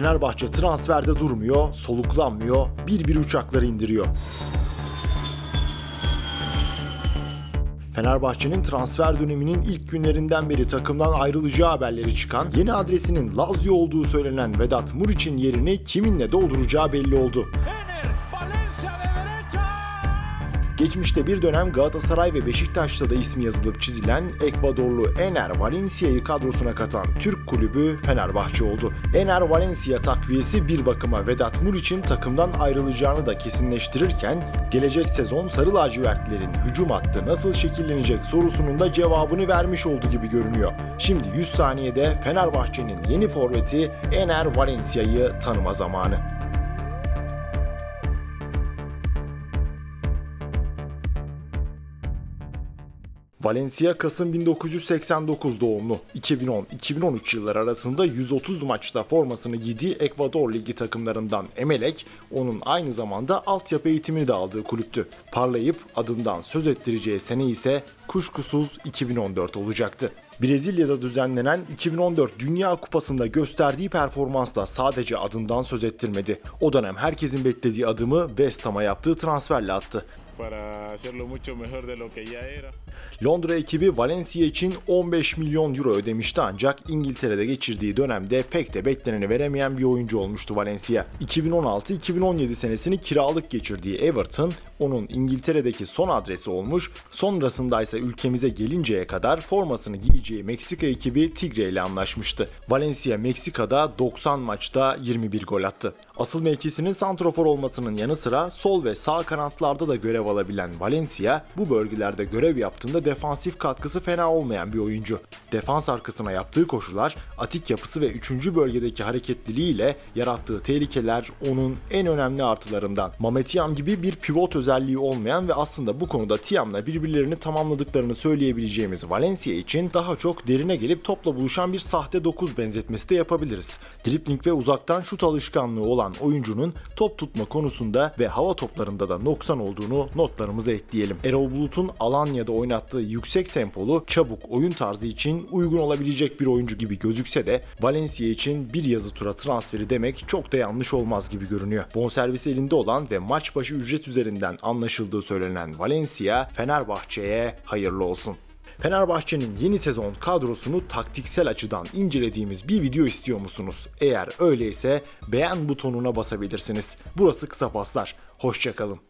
Fenerbahçe transferde durmuyor, soluklanmıyor, bir bir uçakları indiriyor. Fenerbahçe'nin transfer döneminin ilk günlerinden beri takımdan ayrılacağı haberleri çıkan, yeni adresinin Lazio olduğu söylenen Vedat Muriç'in yerini kiminle dolduracağı belli oldu. Ener, Valencia de derecha. Geçmişte bir dönem Galatasaray ve Beşiktaş'ta da ismi yazılıp çizilen Ekvadorlu Ener Valencia'yı kadrosuna katan Türk kulübü Fenerbahçe oldu. Ener Valencia takviyesi bir bakıma Vedat Muriç'in takımdan ayrılacağını da kesinleştirirken gelecek sezon Sarı Lacivertlerin hücum hattı nasıl şekillenecek sorusunun da cevabını vermiş oldu gibi görünüyor. Şimdi 100 saniyede Fenerbahçe'nin yeni forveti Ener Valencia'yı tanıma zamanı. Valencia Kasım 1989 doğumlu. 2010-2013 yılları arasında 130 maçta formasını giydiği Ekvador Ligi takımlarından Emelek, onun aynı zamanda altyapı eğitimini de aldığı kulüptü. Parlayıp adından söz ettireceği sene ise kuşkusuz 2014 olacaktı. Brezilya'da düzenlenen 2014 Dünya Kupası'nda gösterdiği performansla sadece adından söz ettirmedi. O dönem herkesin beklediği adımı West Ham'a yaptığı transferle attı. Para hacerlo mucho mejor de lo que ya era. Londra ekibi Valencia için 15 milyon euro ödemişti ancak İngiltere'de geçirdiği dönemde pek de bekleneni veremeyen bir oyuncu olmuştu Valencia. 2016-2017 senesini kiralık geçirdiği Everton onun İngiltere'deki son adresi olmuş, sonrasında ise ülkemize gelinceye kadar formasını giyeceği Meksika ekibi Tigre ile anlaşmıştı. Valencia Meksika'da 90 maçta 21 gol attı. Asıl mevkisinin santrofor olmasının yanı sıra sol ve sağ kanatlarda da görev alabilen Valencia bu bölgelerde görev yaptığında defansif katkısı fena olmayan bir oyuncu. Defans arkasına yaptığı koşular, atik yapısı ve 3. bölgedeki hareketliliğiyle yarattığı tehlikeler onun en önemli artılarından. Mamet Tiam gibi bir pivot özelliği olmayan ve aslında bu konuda Tiam'la birbirlerini tamamladıklarını söyleyebileceğimiz Valencia için daha çok derine gelip topla buluşan bir sahte 9 benzetmesi de yapabiliriz. Dribling ve uzaktan şut alışkanlığı olan oyuncunun top tutma konusunda ve hava toplarında da noksan olduğunu notlarımıza ekleyelim. Erol Bulut'un Alanya'da oynattığı yüksek tempolu, çabuk oyun tarzı uygun olabilecek bir oyuncu gibi gözükse de Valencia için bir yazı tura transferi demek çok da yanlış olmaz gibi görünüyor. Bonservis elinde olan ve maç başı ücret üzerinden anlaşıldığı söylenen Valencia Fenerbahçe'ye hayırlı olsun. Fenerbahçe'nin yeni sezon kadrosunu taktiksel açıdan incelediğimiz bir video istiyor musunuz? Eğer öyleyse beğen butonuna basabilirsiniz. Burası kısa paslar. Hoşçakalın.